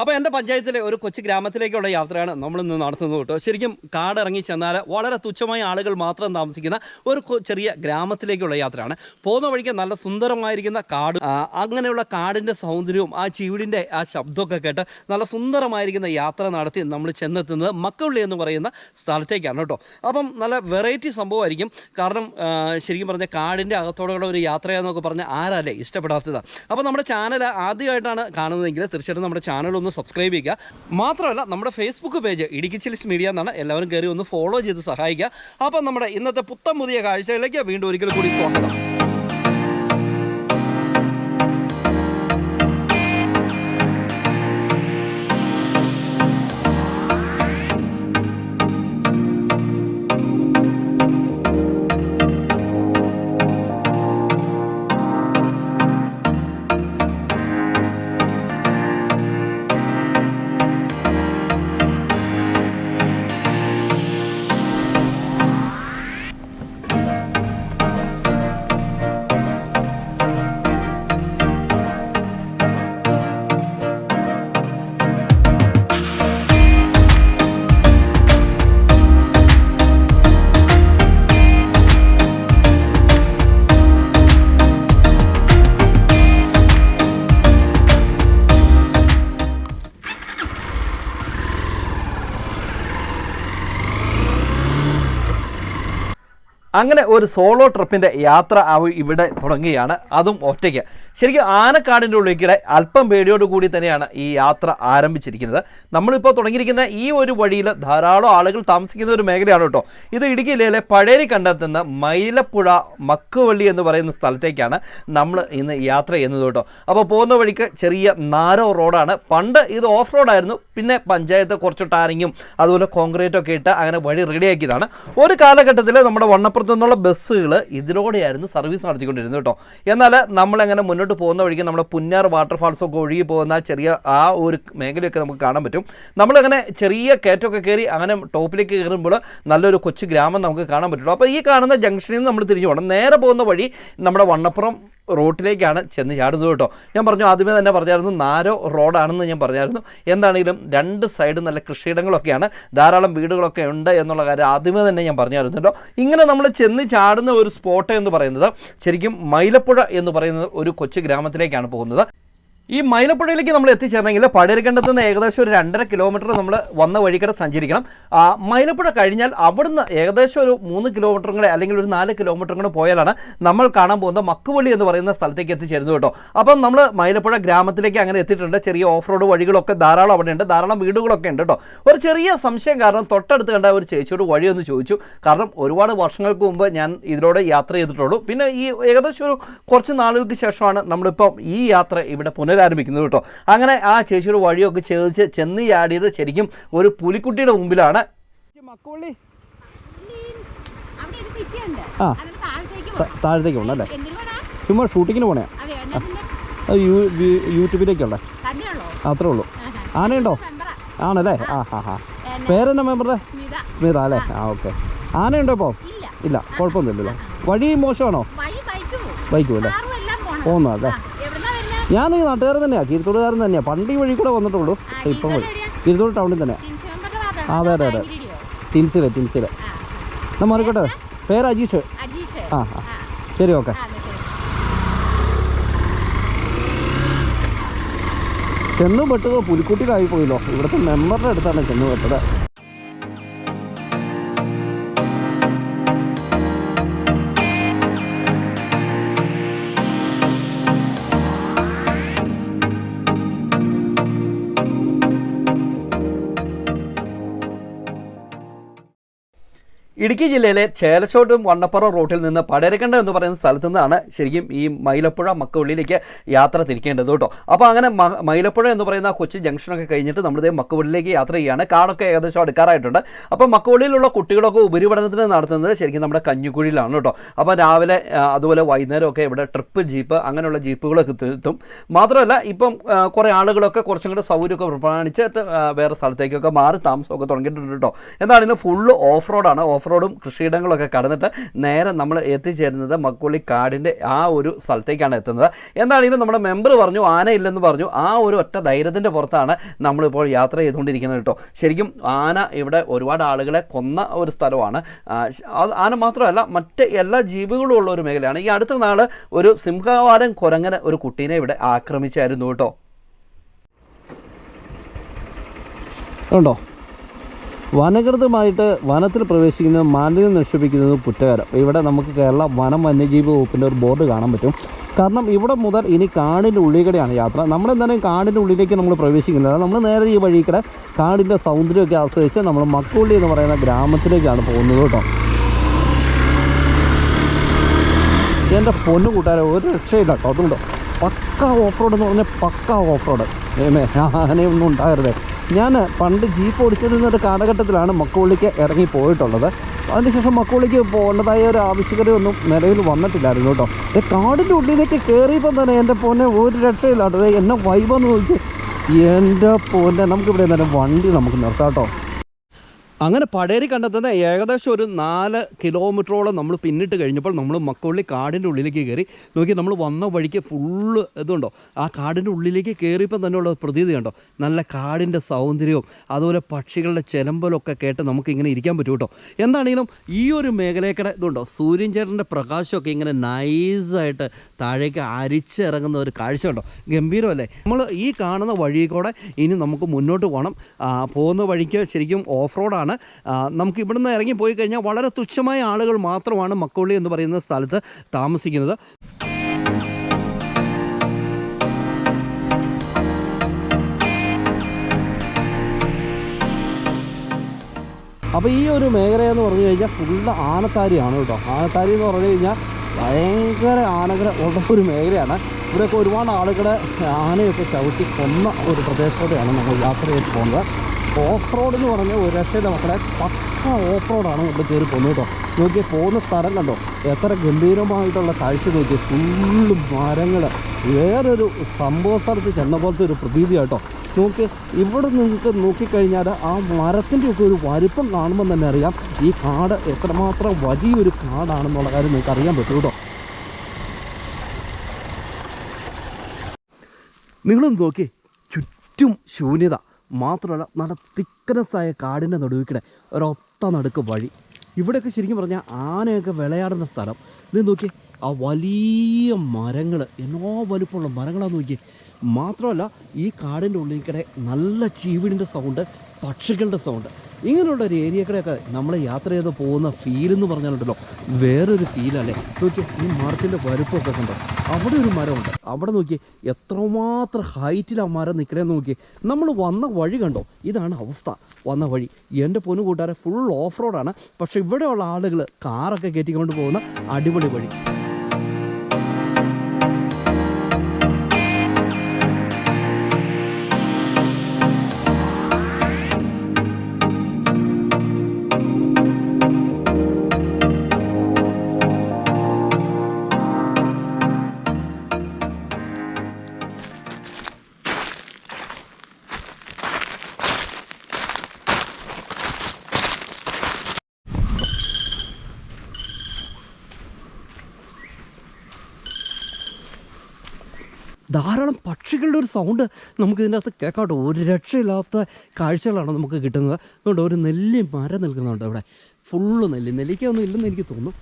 അപ്പോൾ എന്റെ പഞ്ചായത്തിലെ ഒരു കൊച്ചു ഗ്രാമത്തിലേക്കുള്ള യാത്രയാണ് നമ്മൾ ഇന്ന് നടത്തുന്നത് കേട്ടോ. ശരിക്കും കാടിറങ്ങി ചെന്നാൽ വളരെ തുച്ഛമായ ആളുകൾ മാത്രം താമസിക്കുന്ന ഒരു ചെറിയ ഗ്രാമത്തിലേക്കുള്ള യാത്രയാണ്. പോകുന്ന വഴിക്ക് നല്ല സുന്ദരമായിരിക്കുന്ന കാട് അങ്ങനെയുള്ള കാടിന്റെ സൗന്ദര്യവും ആ ചീവിടിന്റെ ആ ശബ്ദമൊക്കെ കേട്ട് നല്ല സുന്ദരമായിരിക്കുന്ന യാത്ര നടത്തി നമ്മൾ ചെന്നെത്തുന്നത് മക്കളുള്ളി എന്ന് പറയുന്ന സ്ഥലത്തേക്കാണ് കേട്ടോ. അപ്പം നല്ല വെറൈറ്റി സംഭവമായിരിക്കും. കാരണം ശരിക്കും പറഞ്ഞ കാടിന്റെ അകത്തോടെയുള്ള ഒരു യാത്രയാന്നൊക്കെ പറഞ്ഞാൽ ആരല്ലേ ഇഷ്ടപ്പെടാത്തത്. അപ്പോൾ നമ്മുടെ ചാനൽ ആദ്യമായിട്ടാണ് കാണുന്നതെങ്കിൽ തീർച്ചയായിട്ടും നമ്മുടെ ചാനൽ ഒന്ന് സബ്സ്ക്രൈബ് ചെയ്യുക. മാത്രമല്ല നമ്മുടെ Facebook page Idukki chillies media എന്നാണ് എല്ലാവരും കയറി ഒന്ന് ഫോളോ ചെയ്ത് സഹായിക്കുക. അപ്പം നമ്മുടെ ഇന്നത്തെ പുത്തം പുതിയ കാഴ്ചകളിലേക്ക് വീണ്ടും ഒരിക്കൽ കൂടി സ്വാഗതം. അങ്ങനെ ഒരു സോളോ ട്രിപ്പിന്റെ യാത്ര ഇവിടെ തുടങ്ങുകയാണ്. അതും ഒറ്റയ്ക്ക്. ശരിക്കും ആനക്കാടിന്റെ ഉള്ളിലേക്കിടെ അല്പം പേടിയോട് കൂടി തന്നെയാണ് ഈ യാത്ര ആരംഭിച്ചിരിക്കുന്നത്. നമ്മളിപ്പോൾ തുടങ്ങിയിരിക്കുന്ന ഈ ഒരു വഴിയിൽ ധാരാളം ആളുകൾ താമസിക്കുന്ന ഒരു മേഖലയാണ് കേട്ടോ. ഇത് ഇടുക്കി ജില്ലയിലെ പഴേരി കണ്ടെത്തുന്ന മൈലപ്പുഴ മക്കുവള്ളി എന്ന് പറയുന്ന സ്ഥലത്തേക്കാണ് നമ്മൾ ഇന്ന് യാത്ര ചെയ്യുന്നത് കേട്ടോ. അപ്പോൾ പോകുന്ന വഴിക്ക് ചെറിയ നാരോ റോഡാണ്. പണ്ട് ഇത് ഓഫ് റോഡായിരുന്നു. പിന്നെ പഞ്ചായത്ത് കുറച്ച് ടാറിങ്ങും അതുപോലെ കോൺക്രീറ്റൊക്കെ ഇട്ട് അങ്ങനെ വഴി റെഡിയാക്കിയതാണ് ഒരു കാലഘട്ടത്തിൽ നമ്മുടെ വണ്ണപ്പുറത്തു നിന്നുള്ള ബസ്സുകൾ ഇതിലൂടെയായിരുന്നു സർവീസ് നടത്തിക്കൊണ്ടിരുന്നത് കേട്ടോ. എന്നാൽ നമ്മളങ്ങനെ മുന്നോട്ട് പോകുന്ന വഴിക്ക് നമ്മുടെ പുന്നാർ വാട്ടർഫാൾസ് ഒക്കെ ഒഴുകി പോകുന്ന ചെറിയ ആ ഒരു മേഖലയൊക്കെ നമുക്ക് കാണാൻ പറ്റും. നമ്മളങ്ങനെ ചെറിയ കയറ്റമൊക്കെ കയറി അങ്ങനെ ടോപ്പിലേക്ക് കയറുമ്പോൾ നല്ലൊരു കൊച്ചു ഗ്രാമം നമുക്ക് കാണാൻ പറ്റുള്ളൂ അപ്പോൾ ഈ കാണുന്ന ജംഗ്ഷനിൽ നിന്ന് നമ്മൾ തിരിഞ്ഞു പോകണം. നേരെ പോകുന്ന വഴി നമ്മുടെ വണ്ണപ്പുറം റോട്ടിലേക്കാണ് ചെന്ന് ചാടുന്നത് കേട്ടോ. ഞാൻ പറഞ്ഞു ആദ്യമേ തന്നെ പറഞ്ഞായിരുന്നു നാരോ റോഡാണെന്ന് ഞാൻ പറഞ്ഞായിരുന്നു. എന്താണെങ്കിലും രണ്ട് സൈഡ് നല്ല കൃഷിയിടങ്ങളൊക്കെയാണ്. ധാരാളം വീടുകളൊക്കെ ഉണ്ട് എന്നുള്ള കാര്യം ആദ്യമേ തന്നെ ഞാൻ പറഞ്ഞായിരുന്നു കേട്ടോ. ഇങ്ങനെ നമ്മൾ ചെന്ന് ചാടുന്ന ഒരു സ്പോട്ട് എന്ന് പറയുന്നത് ശരിക്കും മൈലപ്പുഴ എന്ന് പറയുന്ന ഒരു കൊച്ചു ഗ്രാമത്തിലേക്കാണ് പോകുന്നത്. ഈ മൈലപ്പുഴയിലേക്ക് നമ്മൾ എത്തിച്ചേരണമെങ്കിൽ പടയരക്കണ്ടത്ത് നിന്ന് ഏകദേശം ഒരു രണ്ടര കിലോമീറ്റർ നമ്മൾ വന്ന വഴിക്കടെ സഞ്ചരിക്കണം. മൈലപ്പുഴ കഴിഞ്ഞാൽ അവിടുന്ന് ഏകദേശം ഒരു മൂന്ന് കിലോമീറ്ററും കൂടെ അല്ലെങ്കിൽ ഒരു നാല് കിലോമീറ്റർ കൂടെ പോയാലാണ് നമ്മൾ കാണാൻ പോകുന്ന മക്കുവള്ളി എന്ന് പറയുന്ന സ്ഥലത്തേക്ക് എത്തിച്ചേരുന്നത് കേട്ടോ. അപ്പം നമ്മൾ മൈലപ്പുഴ ഗ്രാമത്തിലേക്ക് അങ്ങനെ എത്തിയിട്ടുണ്ട്. ചെറിയ ഓഫ് റോഡ് വഴികളൊക്കെ ധാരാളം അവിടെ ഉണ്ട് ധാരാളം വീടുകളൊക്കെ ഉണ്ട് കേട്ടോ. ഒരു ചെറിയ സംശയം കാരണം തൊട്ടടുത്ത് കണ്ട ഒരു ചേച്ചിയോട് വഴിയൊന്ന് ചോദിച്ചു. കാരണം ഒരുപാട് വർഷങ്ങൾക്ക് മുമ്പ് ഞാൻ ഇതിലൂടെ യാത്ര ചെയ്തിട്ടുള്ളൂ. പിന്നെ ഈ ഏകദേശം ഒരു കുറച്ച് നാളുകൾക്ക് ശേഷമാണ് നമ്മളിപ്പം ഈ യാത്ര ഇവിടെ പുനരാരംഭിക്കുന്നത് കേട്ടോ. അങ്ങനെ ആ ചേച്ചിയുടെ വഴിയൊക്കെ ചേർച്ച് ചെന്ന് ചാടിയത് ശരിക്കും ഒരു പുലിക്കുട്ടിയുടെ മുമ്പിലാണ്. താഴത്തേക്ക് പോകണം അല്ലേ? ചുമ്മാ ഷൂട്ടിങ്ങിന് പോണേ. യൂട്യൂബിലേക്കുള്ള. അത്രേ ഉള്ളൂ. ആനയുണ്ടോ? ആണല്ലേ? ആ. ഹാ ഹാ പേരെന്നാ മെമ്പറുടെ? സ്മിത. സ്മിത അല്ലേ? ആ. ഓക്കെ. ആനയുണ്ടോ ഇപ്പോൾ ഇല്ല. ഇല്ല കുഴപ്പമൊന്നുമില്ലല്ലോ. വഴി മോശമാണോ? വഴി ബൈക്ക് അല്ലേ കാറും ഞാൻ ഈ നാട്ടുകാരൻ തന്നെയാ. കീരത്തോടുകാരൻ തന്നെയാ. പണ്ട് ഈ വഴി കൂടെ വന്നിട്ടുള്ളൂ. ഇപ്പം വഴി കീരത്തോട് ടൗണിൽ തന്നെ. അതെ, അതെ, അതെ. തിൻസിലെ തിൻസിലെ. നമ്മൾ മാറിക്കോട്ടെ. പേര് അജീഷ്. ആ ആ. ശരി ഓക്കെ. ചെന്ന് പെട്ടത് പുലിക്കുട്ടിയിലായി പോയല്ലോ. ഇവിടുത്തെ മെമ്പറുടെ അടുത്താണ് ചെന്ന് പെട്ടത്. ഇടുക്കി ജില്ലയിലെ ചേലച്ചോട്ടും വണ്ണപ്പുറ റൂട്ടിൽ നിന്ന് പടരക്കണ്ട എന്ന് പറയുന്ന സ്ഥലത്തു നിന്നാണ് ശരിക്കും ഈ മൈലപ്പുഴ മക്കവള്ളിയിലേക്ക് യാത്ര തിരിക്കേണ്ടത് കേട്ടോ. അപ്പോൾ അങ്ങനെ മൈലപ്പുഴ എന്ന് പറയുന്ന കൊച്ചു ജംഗ്ഷനൊക്കെ കഴിഞ്ഞിട്ട് നമ്മളിതേ മക്കവള്ളിയിലേക്ക് യാത്ര ചെയ്യുകയാണ് കാടൊക്കെ ഏകദേശം അടുക്കാറായിട്ടുണ്ട്. അപ്പോൾ മക്കവള്ളിയിലുള്ള കുട്ടികളൊക്കെ ഉപരിപഠനത്തിന് നടത്തുന്നത് ശരിക്കും നമ്മുടെ കഞ്ഞിക്കുഴിയിലാണ് കേട്ടോ. അപ്പോൾ രാവിലെ അതുപോലെ വൈകുന്നേരമൊക്കെ ഇവിടെ ട്രിപ്പ് ജീപ്പ് അങ്ങനെയുള്ള ജീപ്പുകളൊക്കെ എത്തും. മാത്രമല്ല ഇപ്പം കുറേ ആളുകളൊക്കെ കുറച്ചും കൂടെ സൗകര്യമൊക്കെ പ്രമാണിച്ചിട്ട് വേറെ സ്ഥലത്തേക്കൊക്കെ മാറി താമസമൊക്കെ തുടങ്ങിയിട്ടുണ്ട് കേട്ടോ. എന്താണെങ്കിലും ഫുള്ള് ഓഫ് റോഡാണ് ഓഫ് റോഡും കൃഷിയിടങ്ങളൊക്കെ കടന്നിട്ട് നേരെ നമ്മൾ എത്തിച്ചേരുന്നത് മക്കുള്ളി കാടിന്റെ ആ ഒരു സ്ഥലത്തേക്കാണ് എത്തുന്നത്. എന്താണെങ്കിലും നമ്മുടെ മെമ്പർ പറഞ്ഞു ആനയില്ലെന്ന് പറഞ്ഞു ആ ഒരു ഒറ്റ ധൈര്യത്തിന്റെ പുറത്താണ് നമ്മളിപ്പോൾ യാത്ര ചെയ്തുകൊണ്ടിരിക്കുന്നത് കേട്ടോ. ശരിക്കും ആന ഇവിടെ ഒരുപാട് ആളുകളെ കൊന്ന ഒരു സ്ഥലമാണ്. ആന മാത്രമല്ല മറ്റ് എല്ലാ ജീവികളും ഉള്ള ഒരു മേഖലയാണ്. ഈ അടുത്ത നാൾ ഒരു സിംഹവാരം കുരങ്ങനെ ഒരു കുട്ടീനെ ഇവിടെ ആക്രമിച്ചായിരുന്നു കേട്ടോ. ഉണ്ടോ? വനകൃതമായിട്ട് വനത്തിൽ പ്രവേശിക്കുന്നതും മാലിന്യം നശിപ്പിക്കുന്നത് കുറ്റകരം. ഇവിടെ നമുക്ക് കേരള വനം വന്യജീവി വകുപ്പിന്റെ ഒരു ബോർഡ് കാണാൻ പറ്റും. കാരണം ഇവിടെ മുതൽ ഇനി കാടിന്റെ ഉള്ളിൽ യാത്ര. നമ്മളെന്തായാലും കാടിന്റെ ഉള്ളിലേക്ക് നമ്മൾ പ്രവേശിക്കുന്നത് നമ്മൾ നേരെ ഈ വഴി കൂടെ കാടിന്റെ സൗന്ദര്യമൊക്കെ ആസ്വദിച്ച് നമ്മൾ മക്കുള്ളി എന്ന് പറയുന്ന ഗ്രാമത്തിലേക്കാണ് പോകുന്നത് കേട്ടോ. എന്റെ പൊന്നു കൂട്ടുകാരെ ഒരു രക്ഷയില്ല കേട്ടോ. പക്ക ഓഫ് റോഡ് എന്ന് പറഞ്ഞാൽ പക്ക ഓഫ് റോഡ് ഏമേ ആനയൊന്നും ഉണ്ടാകരുത്. ഞാൻ പണ്ട് ജീപ്പ് ഓടിച്ചിരുന്ന ഒരു കാലഘട്ടത്തിലാണ് മക്കുള്ളിക്ക് ഇറങ്ങി പോയിട്ടുള്ളത്. അതിനുശേഷം മക്കുള്ളിക്ക് പോകേണ്ടതായ ഒരു ആവശ്യകതയൊന്നും നിലവിൽ വന്നിട്ടില്ലായിരുന്നു കേട്ടോ. ഈ കാടിന്റെ ഉള്ളിലേക്ക് കയറിയപ്പോൾ തന്നെ എന്റെ പോന്നെ ഒരു രക്ഷയില്ലാട്ടത് എന്നെ വൈബെന്ന് നോക്കി. എന്റെ പോന്നെ നമുക്കിവിടെ എന്തായാലും വണ്ടി നമുക്ക് നിർത്താം കേട്ടോ. അങ്ങനെ പടേരി കണ്ടെത്തുന്ന ഏകദേശം ഒരു നാല് കിലോമീറ്ററോളം നമ്മൾ പിന്നിട്ട് കഴിഞ്ഞപ്പോൾ നമ്മൾ മക്കവള്ളി കാടിന്റെ ഉള്ളിലേക്ക് കയറി. നോക്കി നമ്മൾ വന്ന വഴിക്ക് ഫുള്ള് ഇതുണ്ടോ? ആ കാടിന്റെ ഉള്ളിലേക്ക് കയറിയപ്പോൾ തന്നെയുള്ള പ്രതീതി കണ്ടോ? നല്ല കാടിന്റെ സൗന്ദര്യവും അതുപോലെ പക്ഷികളുടെ ചെലമ്പലൊക്കെ കേട്ട് നമുക്കിങ്ങനെ ഇരിക്കാൻ പറ്റും കേട്ടോ. എന്താണെങ്കിലും ഈ ഒരു മേഖലയൊക്കെ ഇതുണ്ടോ? സൂര്യൻ ചേട്ടന്റെ പ്രകാശമൊക്കെ ഇങ്ങനെ നൈസായിട്ട് താഴേക്ക് അരിച്ചിറങ്ങുന്ന ഒരു കാഴ്ച ഉണ്ടോ ഗംഭീരമല്ലേ? നമ്മൾ ഈ കാണുന്ന വഴി കൂടെ ഇനി നമുക്ക് മുന്നോട്ട് പോകണം പോകുന്ന വഴിക്ക് ശരിക്കും ഓഫ് റോഡാണ് ആ, നമുക്ക് ഇവിടുന്ന് ഇറങ്ങി പോയി കഴിഞ്ഞാൽ വളരെ തുച്ഛമായ ആളുകൾ മാത്രമാണ് മക്കോളി എന്ന് പറയുന്ന സ്ഥലത്ത് താമസിക്കുന്നത്. അപ്പോൾ ഈ ഒരു മേഖല എന്ന് പറഞ്ഞു കഴിഞ്ഞാൽ ഫുള്ള് ആനത്താരിയാണ് കേട്ടോ. ആനത്താരി എന്ന് പറഞ്ഞു കഴിഞ്ഞാൽ ഭയങ്കര ആനകൾ ഉള്ള ഒരു മേഖലയാണ്. ഇവിടെയൊക്കെ ഒരുപാട് ആളുകളെ ആനയൊക്കെ ചവിട്ടി കൊന്ന ഒരു പ്രദേശത്തോടെയാണ് നമ്മൾ യാത്ര ചെയ്ത് പോകുന്നത്. ഓഫ് റോഡ് എന്ന് പറഞ്ഞാൽ ഒരു രക്ഷയില്ല മക്കളെ. പക്ക ഓഫ് റോഡാണ് നമ്മൾ കയറി പോകുന്നത് കേട്ടോ. നോക്കിയാൽ പോകുന്ന സ്ഥലം കണ്ടോ? എത്ര ഗംഭീരമായിട്ടുള്ള കാഴ്ച നോക്കി ഫുള്ള് മരങ്ങൾ വേറൊരു സംഭവ സ്ഥലത്ത് ചെന്ന പോലത്തെ ഒരു പ്രതീതി കേട്ടോ. നോക്കി ഇവിടെ നിങ്ങൾക്ക് നോക്കിക്കഴിഞ്ഞാൽ ആ മരത്തിന്റെയൊക്കെ ഒരു വലിപ്പം കാണുമ്പോൾ തന്നെ അറിയാം. ഈ കാട് എത്രമാത്രം വലിയൊരു കാടാണെന്നുള്ള കാര്യം നിങ്ങൾക്ക് അറിയാൻ പറ്റും കേട്ടോ. നിങ്ങളും നോക്കി ചുറ്റും ശൂന്യത. മാത്രമല്ല നല്ല തിക്കനസ്സായ കാടിന്റെ നടുവിക്കിടെ ഒരൊത്ത നടുക്ക് വഴി. ഇവിടെയൊക്കെ ശരിക്കും പറഞ്ഞാൽ ആനയൊക്കെ വിളയാടുന്ന സ്ഥലം. ഇത് നോക്കി ആ വലിയ മരങ്ങൾ എന്നോ വലുപ്പമുള്ള മരങ്ങളാന്ന് നോക്കി മാത്രമല്ല ഈ കാടിന്റെ ഉള്ളിൽ കൂടെ നല്ല ചീവിടിന്റെ സൗണ്ട് പക്ഷികളുടെ സൗണ്ട് ഇങ്ങനെയുള്ള ഒരു ഏരിയ കൂടെയൊക്കെ നമ്മൾ യാത്ര ചെയ്ത് പോകുന്ന ഫീൽ എന്ന് പറഞ്ഞാലുണ്ടല്ലോ വേറൊരു ഫീലല്ലേ നോക്കി ഈ മരത്തിന്റെ വലുപ്പമൊക്കെ കണ്ടോ? അവിടെ ഒരു മരമുണ്ട്. അവിടെ നോക്കി എത്രമാത്രം ഹൈറ്റിൽ ആ മരം നിൽക്കണേ നോക്കി നമ്മൾ വന്ന വഴി കണ്ടോ? ഇതാണ് അവസ്ഥ. വന്ന വഴി. എന്റെ പൊന്നു കൂട്ടുകാരെ ഫുൾ ഓഫ് റോഡാണ് പക്ഷേ ഇവിടെയുള്ള ആളുകൾ കാറൊക്കെ കയറ്റിക്കൊണ്ട് പോകുന്ന അടിപൊളി വഴി. ധാരാളം പക്ഷികളുടെ ഒരു സൗണ്ട് നമുക്ക് ഇതിന്റെ അകത്ത് കേൾക്കാട്ടോ ഒരു രക്ഷയില്ലാത്ത കാഴ്ചകളാണ് നമുക്ക് കിട്ടുന്നത്. അതുകൊണ്ട് ഒരു നെല്ലി മരം നിൽക്കുന്നുണ്ട് അവിടെ. ഫുള്ള് നെല്ലി. നെല്ലിക്കൊന്നും ഇല്ലെന്ന് എനിക്ക് തോന്നുന്നു.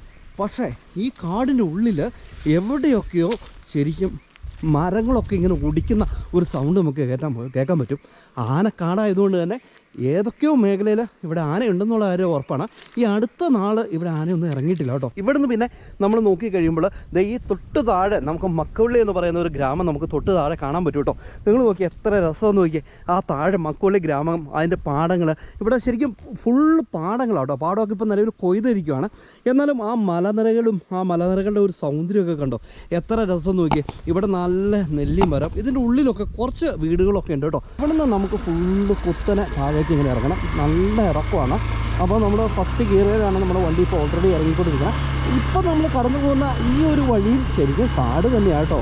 പക്ഷേ ഈ കാടിന്റെ ഉള്ളിൽ എവിടെയൊക്കെയോ ശരിക്കും മരങ്ങളൊക്കെ ഇങ്ങനെ ഒടിക്കുന്ന ഒരു സൗണ്ട് നമുക്ക് കേട്ടാൻ കേൾക്കാൻ പറ്റും. ആനക്കാടായതുകൊണ്ട് തന്നെ ഏതൊക്കെയോ മേഖലയിൽ ഇവിടെ ആനയുണ്ടെന്നുള്ള കാര്യം ഉറപ്പാണ്. ഈ അടുത്ത നാൾ ഇവിടെ ആനയൊന്നും ഇറങ്ങിയിട്ടില്ല കേട്ടോ. ഇവിടുന്ന് പിന്നെ നമ്മൾ നോക്കി കഴിയുമ്പോൾ ദേ ഈ തൊട്ട് താഴെ നമുക്ക് മക്കവള്ളി എന്ന് പറയുന്ന ഒരു ഗ്രാമം നമുക്ക് തൊട്ട് താഴെ കാണാൻ പറ്റും കേട്ടോ. നിങ്ങൾ നോക്കി എത്ര രസമെന്ന് നോക്കിയേ. ആ താഴെ മക്കവള്ളി ഗ്രാമം അതിന്റെ പാടങ്ങൾ ഇവിടെ ശരിക്കും ഫുള്ള് പാടങ്ങളാണ് കേട്ടോ. പാടമൊക്കെ ഇപ്പോൾ നിലവിൽ കൊയ്തിരിക്കുകയാണ് എന്നാലും ആ മലനിരകളും ആ മലനിരകളുടെ ഒരു സൗന്ദര്യമൊക്കെ കണ്ടോ? എത്ര രസം നോക്കിയേ. ഇവിടെ നല്ല നെല്ലിമരം. ഇതിന്റെ ഉള്ളിലൊക്കെ കുറച്ച് വീടുകളൊക്കെ ഉണ്ട് കേട്ടോ. ഇവിടെ നിന്ന് നമുക്ക് ഫുള്ള് കുത്തനെ താഴേക്ക് ഇങ്ങനെ ഇറങ്ങണം. നല്ല ഇറക്കമാണ്. അപ്പോൾ നമ്മൾ ഫസ്റ്റ് കയറിയതാണ് നമ്മുടെ വണ്ടി ഇപ്പോൾ ഓൾറെഡി ഇറങ്ങിക്കൊണ്ടിരിക്കുന്നത്. ഇപ്പോൾ നമ്മൾ കടന്നു പോകുന്ന ഈ ഒരു വഴിയും ശരിക്കും കാട് തന്നെയാണ് കേട്ടോ.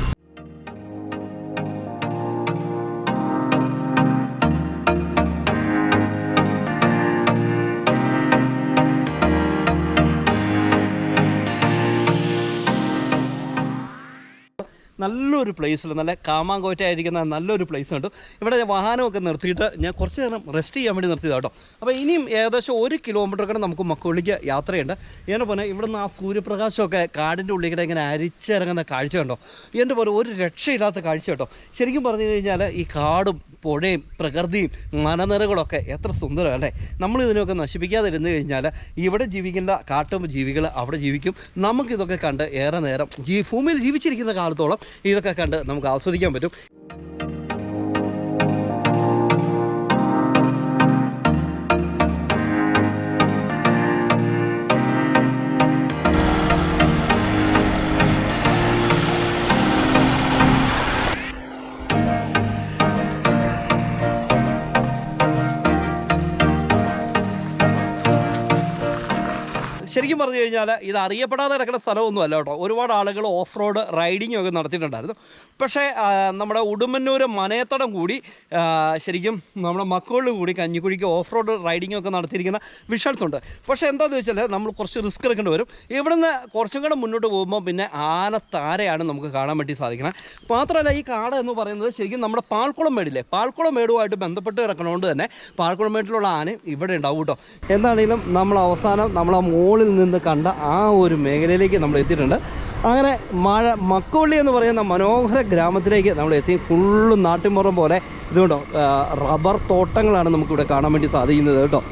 നല്ലൊരു പ്ലേസിൽ നല്ല കാമാങ്കോറ്റായിരിക്കുന്ന നല്ലൊരു പ്ലേസ് ഉണ്ട് ഇവിടെ വാഹനമൊക്കെ നിർത്തിയിട്ട് ഞാൻ കുറച്ച് നേരം റെസ്റ്റ് ചെയ്യാൻ വേണ്ടി നിർത്തിയതാണ് കേട്ടോ അപ്പോൾ ഇനിയും ഏകദേശം ഒരു കിലോമീറ്റർ കൂടെ നമുക്ക് മക്കളിലേക്ക് യാത്രയുണ്ട്. എന്റെ പോലെ ഇവിടുന്ന് ആ സൂര്യപ്രകാശമൊക്കെ കാടിന്റെ ഉള്ളിൽ ഇങ്ങനെ അരിച്ചിറങ്ങുന്ന കാഴ്ച കണ്ടോ? എന്റെ പോലെ ഒരു രക്ഷയില്ലാത്ത കാഴ്ച കേട്ടോ. ശരിക്കും പറഞ്ഞു കഴിഞ്ഞാൽ ഈ കാടും പുഴയും പ്രകൃതിയും മലനിരകളൊക്കെ എത്ര സുന്ദരമല്ലേ നമ്മൾ ഇതിനൊക്കെ നശിപ്പിക്കാതിരുന്നു കഴിഞ്ഞാൽ ഇവിടെ ജീവിക്കുന്ന കാട്ടും ജീവികൾ അവിടെ ജീവിക്കും. നമുക്കിതൊക്കെ കണ്ട് ഏറെ നേരം ജീ ഭൂമിയിൽ ജീവിച്ചിരിക്കുന്ന കാലത്തോളം ഇതൊക്കെ കണ്ട് നമുക്ക് ആസ്വദിക്കാൻ പറ്റും. ശരിക്കും പറഞ്ഞു കഴിഞ്ഞാൽ ഇത് അറിയപ്പെടാതെ കിടക്കുന്ന സ്ഥലമൊന്നും അല്ല കേട്ടോ. ഒരുപാട് ആളുകൾ ഓഫ് റോഡ് റൈഡിങ്ങും ഒക്കെ നടത്തിയിട്ടുണ്ടായിരുന്നു. പക്ഷേ നമ്മുടെ ഉടുമന്നൂർ മനയത്തടം കൂടി ശരിക്കും നമ്മുടെ മക്കളിൽ കൂടി കഞ്ഞിക്കുഴിക്ക് ഓഫ് റോഡ് റൈഡിങ്ങും ഒക്കെ നടത്തിയിരിക്കുന്ന വിഷൽസ് ഉണ്ട് പക്ഷേ എന്താണെന്ന് വെച്ചാൽ നമ്മൾ കുറച്ച് റിസ്ക് എടുക്കേണ്ടി വരും. ഇവിടുന്ന് കുറച്ചും കൂടെ മുന്നോട്ട് പോകുമ്പോൾ പിന്നെ ആനത്താരയാണ് നമുക്ക് കാണാൻ വേണ്ടി സാധിക്കുന്നത്. മാത്രമല്ല ഈ കാട് എന്ന് പറയുന്നത് ശരിക്കും നമ്മുടെ പാൽക്കുളം മേടില്ലേ? പാൽക്കുളം മേടുമായിട്ട് ബന്ധപ്പെട്ട് കിടക്കണതുകൊണ്ട് തന്നെ പാൽക്കുളം മേടിലുള്ള ആന ഇവിടെ ഉണ്ടാവും കേട്ടോ. എന്താണെങ്കിലും നമ്മൾ അവസാനം നമ്മൾ ആ മുകളിൽ നിന്ന് കണ്ട ആ ഒരു മേഖലയിലേക്ക് നമ്മൾ എത്തിയിട്ടുണ്ട്. അങ്ങനെ മഴ മക്കവള്ളി എന്ന് പറയുന്ന മനോഹര ഗ്രാമത്തിലേക്ക് നമ്മൾ എത്തി. ഫുള്ള് നാട്ടിൻപുറം പോലെ. ഇതുകൊണ്ടോ റബ്ബർ തോട്ടങ്ങളാണ് നമുക്കിവിടെ കാണാൻ വേണ്ടി സാധിക്കുന്നത് കേട്ടോ.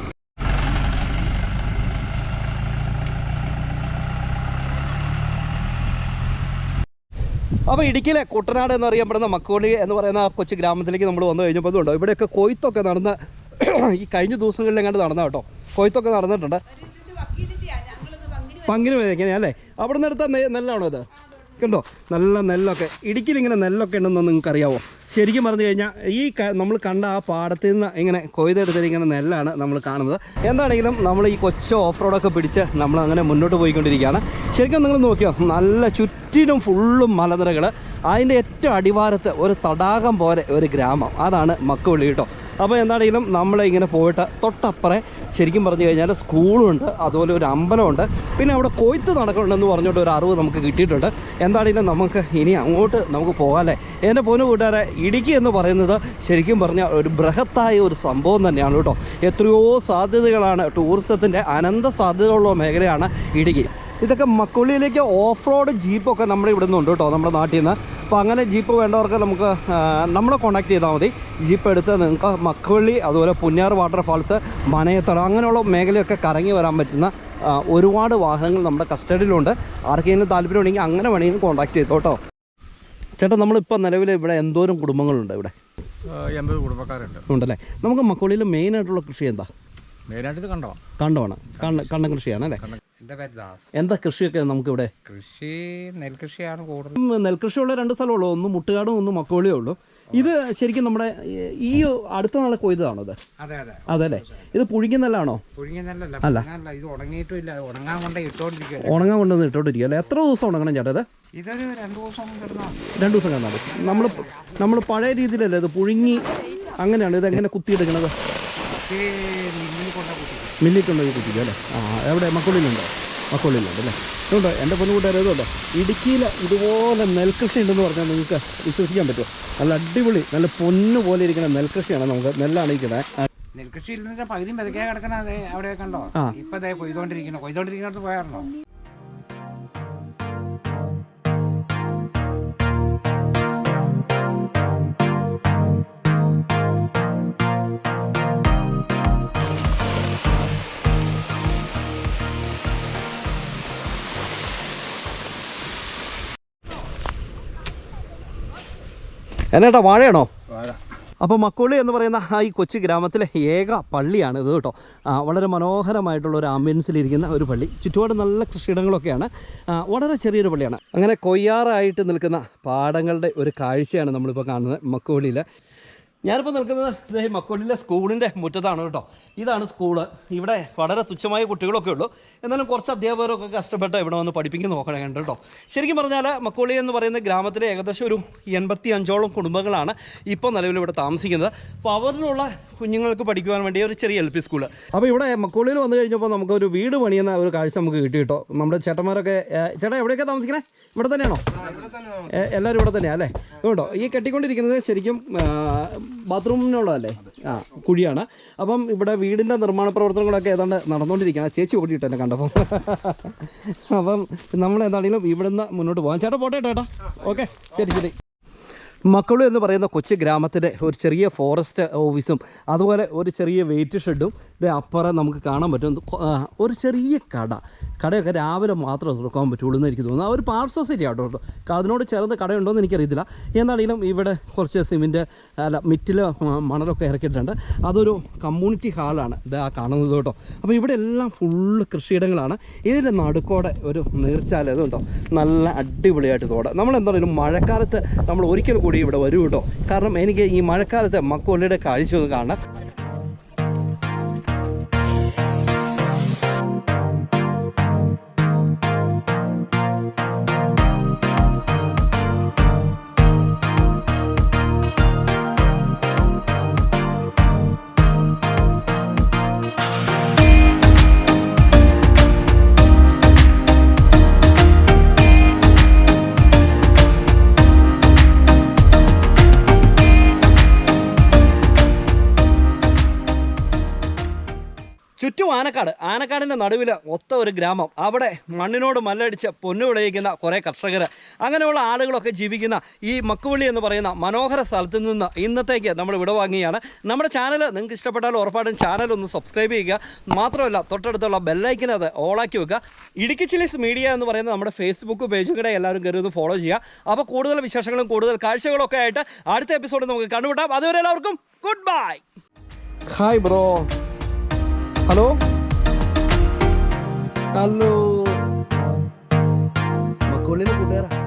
അപ്പോൾ ഇടുക്കിയിലെ കുട്ടനാട് എന്നറിയപ്പെടുന്ന മക്കോളി എന്ന് പറയുന്ന കൊച്ചു ഗ്രാമത്തിലേക്ക് നമ്മൾ വന്നു കഴിഞ്ഞപ്പോൾ ഇതുണ്ടോ? ഇവിടെയൊക്കെ കൊയ്ത്തൊക്കെ നടന്ന ഈ കഴിഞ്ഞ ദിവസങ്ങളിലെങ്ങാണ്ട് നടന്ന കേട്ടോ. കൊയ്ത്തൊക്കെ നടന്നിട്ടുണ്ട്. പങ്കിന് വരയ്ക്കാൻ അല്ലേ? അവിടെ നിന്ന് എടുത്താൽ നെല്ലാണോ ഇത്? കണ്ടോ? നല്ല നെല്ലൊക്കെ. ഇടുക്കിയിൽ ഇങ്ങനെ നെല്ലൊക്കെ ഉണ്ടെന്ന് നിങ്ങൾക്ക് അറിയാവോ ശരിക്കും പറഞ്ഞു കഴിഞ്ഞാൽ ഈ നമ്മൾ കണ്ട ആ പാടത്തിൽ നിന്ന് ഇങ്ങനെ കൊയ്തെടുത്തിരിക്കുന്ന നെല്ലാണ് നമ്മൾ കാണുന്നത്. എന്താണെങ്കിലും നമ്മൾ ഈ കൊച്ചു ഓഫ് റോഡൊക്കെ പിടിച്ച് നമ്മൾ അങ്ങനെ മുന്നോട്ട് പോയിക്കൊണ്ടിരിക്കുകയാണ്. ശരിക്കും നിങ്ങൾ നോക്കിയോ? നല്ല ചുറ്റിനും ഫുള്ളും മലനിരകൾ അതിന്റെ ഏറ്റവും അടിവാരത്ത് ഒരു തടാകം പോലെ ഒരു ഗ്രാമം. അതാണ് മക്കുവിളി കേട്ടോ. അപ്പോൾ എന്താണെങ്കിലും നമ്മളെ ഇങ്ങനെ പോയിട്ട് തൊട്ടപ്പുറേ ശരിക്കും പറഞ്ഞു കഴിഞ്ഞാൽ സ്കൂളുണ്ട് അതുപോലെ ഒരു അമ്പലമുണ്ട്. പിന്നെ അവിടെ കൊയ്ത്ത് നടക്കുന്നുണ്ടെന്ന് പറഞ്ഞിട്ട് ഒരു അറിവ് നമുക്ക് കിട്ടിയിട്ടുണ്ട്. എന്താണെങ്കിലും നമുക്ക് ഇനി അങ്ങോട്ട് നമുക്ക് പോകാമല്ലേ എന്റെ പൊന്നു കൂട്ടുകാരെ ഇടുക്കി എന്ന് പറയുന്നത് ശരിക്കും പറഞ്ഞാൽ ഒരു ബൃഹത്തായ ഒരു സംഭവം തന്നെയാണ് കേട്ടോ. എത്രയോ സാധ്യതകളാണ് ടൂറിസത്തിന്റെ അനന്ത സാധ്യതകളുള്ള മേഖലയാണ് ഇടുക്കി. ഇതൊക്കെ മക്കുള്ളിയിലേക്ക് ഓഫ് റോഡ് ജീപ്പൊക്കെ നമ്മുടെ ഇവിടെ നിന്നുണ്ട് കേട്ടോ നമ്മുടെ നാട്ടിൽ നിന്ന് അപ്പോൾ അങ്ങനെ ജീപ്പ് വേണ്ടവർക്ക് നമുക്ക് നമ്മളെ കോൺടാക്ട് ചെയ്താൽ മതി. ജീപ്പ് എടുത്ത് നിങ്ങൾക്ക് മക്കുള്ളി അതുപോലെ പുന്നാർ വാട്ടർഫാൾസ് മനയത്തട അങ്ങനെയുള്ള മേഖലയൊക്കെ കറങ്ങി വരാൻ പറ്റുന്ന ഒരുപാട് വാഹനങ്ങൾ നമ്മുടെ കസ്റ്റഡിയിലുണ്ട് ആർക്കെങ്കിലും താല്പര്യം ഉണ്ടെങ്കിൽ അങ്ങനെ വേണമെങ്കിൽ കോൺടാക്ട് ചെയ്തോ കേട്ടോ. ചേട്ടാ നമ്മളിപ്പോൾ നിലവിൽ ഇവിടെ എന്തോരം കുടുംബങ്ങളുണ്ട് ഇവിടെ? എൺപത് കുടുംബക്കാരുണ്ട്. ഉണ്ടല്ലേ? നമുക്ക് മക്കുള്ളിയിൽ മെയിനായിട്ടുള്ള കൃഷി എന്താ? മെയിനായിട്ട് ഇത് കണ്ടോ കണ്ടമാണ് കണ്ണ് കണ്ണ കൃഷിയാണ് അല്ലേ? എന്റെ പേര് ദാസ്. എന്താ കൃഷിയൊക്കെ നമുക്കിവിടെ? കൃഷി നെൽകൃഷിയാണ് കൂടുതലും നെൽകൃഷിയുള്ള രണ്ട് സ്ഥലമുള്ളൂ. ഒന്ന് മുട്ടുകാടും ഒന്ന് മക്കോളിയേ ഉള്ളൂ. ഇത് ശരിക്കും നമ്മുടെ ഈ- അടുത്ത നാളെ കൊയ്തതാണോ ഇത്? അതെ അതെ. അതല്ലേ? ഇത് പുഴുങ്ങിയ നെല്ലാണോ? പുഴുങ്ങിയ നെല്ലല്ല അല്ല. ഇത് ഉണങ്ങിയിട്ടും ഇല്ല ഉണങ്ങാൻ കൊണ്ടേ ഇട്ടോണ്ടിരിക്കുക ഉണങ്ങാൻ കൊണ്ടുവന്ന് ഇട്ടോണ്ടിരിക്കുക അല്ലേ? എത്ര ദിവസം ഉണങ്ങണം ചേട്ടാ ഇത്? ഇതൊരു രണ്ടു ദിവസം രണ്ട് ദിവസം കാണാൻ നമ്മൾ നമ്മൾ പഴയ രീതിയിലല്ലേ ഇത് പുഴുങ്ങി അങ്ങനെയാണ് ഇത് എങ്ങനെ കുത്തിയെടുക്കണത് മില്ലിൽ ഈ കുട്ടി മില്ലിൽ കൊണ്ടുപോയി കുത്തിക്കുക അല്ലേ? ആ എവിടെ? മക്കുള്ളിലുണ്ടോ? മക്കുള്ളിലുണ്ട് അല്ലേ? ഇതുണ്ടോ? എന്റെ പൊന്നുകൂട്ടുകാരെ ഇതുണ്ടോ? ഇടുക്കിയിൽ ഇതുപോലെ നെൽകൃഷി ഉണ്ടെന്ന് പറഞ്ഞാൽ നിങ്ങൾക്ക് വിശ്വസിക്കാൻ പറ്റുമോ? നല്ല അടിപൊളി നല്ല പൊന്നു പോലെ ഇരിക്കുന്ന നെൽകൃഷിയാണ് നമുക്ക് നെല്ലാണ് ഇരിക്കുന്നത് നെൽകൃഷി ഇല്ലെന്ന് പകുതി മെതക്കാൻ കിടക്കണ അവിടെ കണ്ടോ. ഇപ്പൊ ദേ കൊയ്തോണ്ടിരിക്കുന്നു. കൊയ്തോണ്ടിരിക്കുന്നിടത്ത് പോയായിരുന്നോ എന്നേട്ടാ വാഴയാണോ? വാഴ. അപ്പോൾ മക്കോളി എന്ന് പറയുന്ന ആ ഈ കൊച്ചു ഗ്രാമത്തിലെ ഏക പള്ളിയാണ് ഇത് കേട്ടോ. വളരെ മനോഹരമായിട്ടുള്ള ഒരു ആംബിയൻസിലിരിക്കുന്ന ഒരു പള്ളി. ചുറ്റുപാട് നല്ല കൃഷിയിടങ്ങളൊക്കെയാണ്. വളരെ ചെറിയൊരു പള്ളിയാണ്. അങ്ങനെ കൊയ്യാറായിട്ട് നിൽക്കുന്ന പാടങ്ങളുടെ ഒരു കാഴ്ചയാണ് നമ്മളിപ്പോൾ കാണുന്നത് മക്കോളിയിൽ ഞാനിപ്പോൾ നിൽക്കുന്നത് ഈ മക്കോളിലെ സ്കൂളിന്റെ മുറ്റത്താണ് കേട്ടോ. ഇതാണ് സ്കൂൾ. ഇവിടെ വളരെ തുച്ഛമായ കുട്ടികളൊക്കെ ഉള്ളൂ. എന്നാലും കുറച്ച് അധ്യാപകരൊക്കെ കഷ്ടപ്പെട്ട് ഇവിടെ വന്ന് പഠിപ്പിക്കാൻ നോക്കണമുണ്ട് കേട്ടോ. ശരിക്കും പറഞ്ഞാൽ മക്കോളി എന്ന് പറയുന്ന ഗ്രാമത്തിലെ ഏകദേശം ഒരു എൺപത്തി അഞ്ചോളം കുടുംബങ്ങളാണ് ഇപ്പോൾ നിലവിൽ ഇവിടെ താമസിക്കുന്നത്. അപ്പോൾ അവരിലുള്ള കുഞ്ഞുങ്ങൾക്ക് പഠിക്കുവാൻ വേണ്ടി ഒരു ചെറിയ എൽ പി സ്കൂൾ. അപ്പോൾ ഇവിടെ മക്കോളിയിൽ വന്നു കഴിഞ്ഞപ്പോൾ നമുക്കൊരു വീട് പണിയുന്ന ഒരു കാഴ്ച നമുക്ക് കിട്ടി കേട്ടോ. നമ്മുടെ ചേട്ടന്മാരൊക്കെ ചേട്ടാ എവിടെയൊക്കെ താമസിക്കണേ? ഇവിടെ തന്നെയാണോ? എല്ലാവരും ഇവിടെ തന്നെയാണ് അല്ലേ? കേട്ടോ ഈ കെട്ടിക്കൊണ്ടിരിക്കുന്നത് ശരിക്കും ബാത്റൂമിനുള്ളതല്ലേ? ആ കുഴിയാണ്. അപ്പം ഇവിടെ വീടിന്റെ നിർമ്മാണ പ്രവർത്തനങ്ങളൊക്കെ ഏതാണ്ട് നടന്നുകൊണ്ടിരിക്കുകയാണ് ചേച്ചി ഓടിയിട്ട് എന്നെ കണ്ടപ്പോൾ അപ്പം നമ്മൾ എന്താണെങ്കിലും ഇവിടുന്ന് മുന്നോട്ട് പോകാം. ചേട്ടാ പോട്ടെ ചേട്ടാ ഓക്കെ ശരി ശരി. മക്കളു എന്ന് പറയുന്ന കൊച്ചു ഗ്രാമത്തിന്റെ ഒരു ചെറിയ ഫോറസ്റ്റ് ഓഫീസും അതുപോലെ ഒരു ചെറിയ വെയിറ്റ് ഷെഡും ഇത് അപ്പുറം നമുക്ക് കാണാൻ പറ്റും. ഒരു ചെറിയ കട. കടയൊക്കെ രാവിലെ മാത്രം തുറക്കാൻ പറ്റുള്ളൂ എന്ന് എനിക്ക് തോന്നുന്നു. ആ ഒരു പാർട്ട് സൊസൈറ്റി ആട്ടോ കേട്ടോ അതിനോട് ചേർന്ന് കടയുണ്ടോ എന്ന് എനിക്കറിയത്തില്ല. എന്നാണെങ്കിലും ഇവിടെ കുറച്ച് സിമെന്റ് അല്ല മിറ്റിൽ മണലൊക്കെ ഇറക്കിയിട്ടുണ്ട്. അതൊരു കമ്മ്യൂണിറ്റി ഹാളാണ് ഇത് ആ കാണുന്നത് കേട്ടോ. അപ്പോൾ ഇവിടെ എല്ലാം ഫുള്ള് കൃഷിയിടങ്ങളാണ്. ഇതിന്റെ നടുക്കോടെ ഒരു നീർച്ചാൽ അതുണ്ടോ നല്ല അടിപൊളിയായിട്ട് തോടെ. നമ്മൾ എന്താണെങ്കിലും മഴക്കാലത്ത് നമ്മൾ ഒരിക്കൽ കൂടി ഇവിടെ വരൂ കേട്ടോ. കാരണം എനിക്ക് ഈ മഴക്കാലത്ത് മക്കോളിയുടെ കാഴ്ച ഒന്ന് കാണാം ആനക്കാട്. ആനക്കാടിന്റെ നടുവിൽ ഒത്ത ഒരു ഗ്രാമം. അവിടെ മണ്ണിനോട് മല്ലടിച്ച് പൊന്നു വിളയിക്കുന്ന കുറേ കർഷകർ അങ്ങനെയുള്ള ആളുകളൊക്കെ ജീവിക്കുന്ന ഈ മക്കുവള്ളി എന്ന് പറയുന്ന മനോഹര സ്ഥലത്ത് നിന്ന് ഇന്നത്തേക്ക് നമ്മൾ വിടവാങ്ങിയാണ് നമ്മുടെ ചാനൽ നിങ്ങൾക്ക് ഇഷ്ടപ്പെട്ടാൽ ഉറപ്പായിട്ടും ചാനൽ ഒന്ന് സബ്സ്ക്രൈബ് ചെയ്യുക. മാത്രമല്ല തൊട്ടടുത്തുള്ള ബെല്ലൈക്കിനത് ഓളാക്കി വെക്കുക. ഇടുക്കി ചിലീസ് മീഡിയ എന്ന് പറയുന്ന നമ്മുടെ ഫേസ്ബുക്ക് പേജും കൂടെ എല്ലാവരും കയറി ഒന്ന് ഫോളോ ചെയ്യുക. അപ്പോൾ കൂടുതൽ വിശേഷങ്ങളും കൂടുതൽ കാഴ്ചകളൊക്കെ ആയിട്ട് അടുത്ത എപ്പിസോഡ് നമുക്ക് കണ്ടുവിട്ടാം അതുവരെ എല്ലാവർക്കും good bye hi bro hello hello മക്കോളിലെ കൂട്ടുകാരാ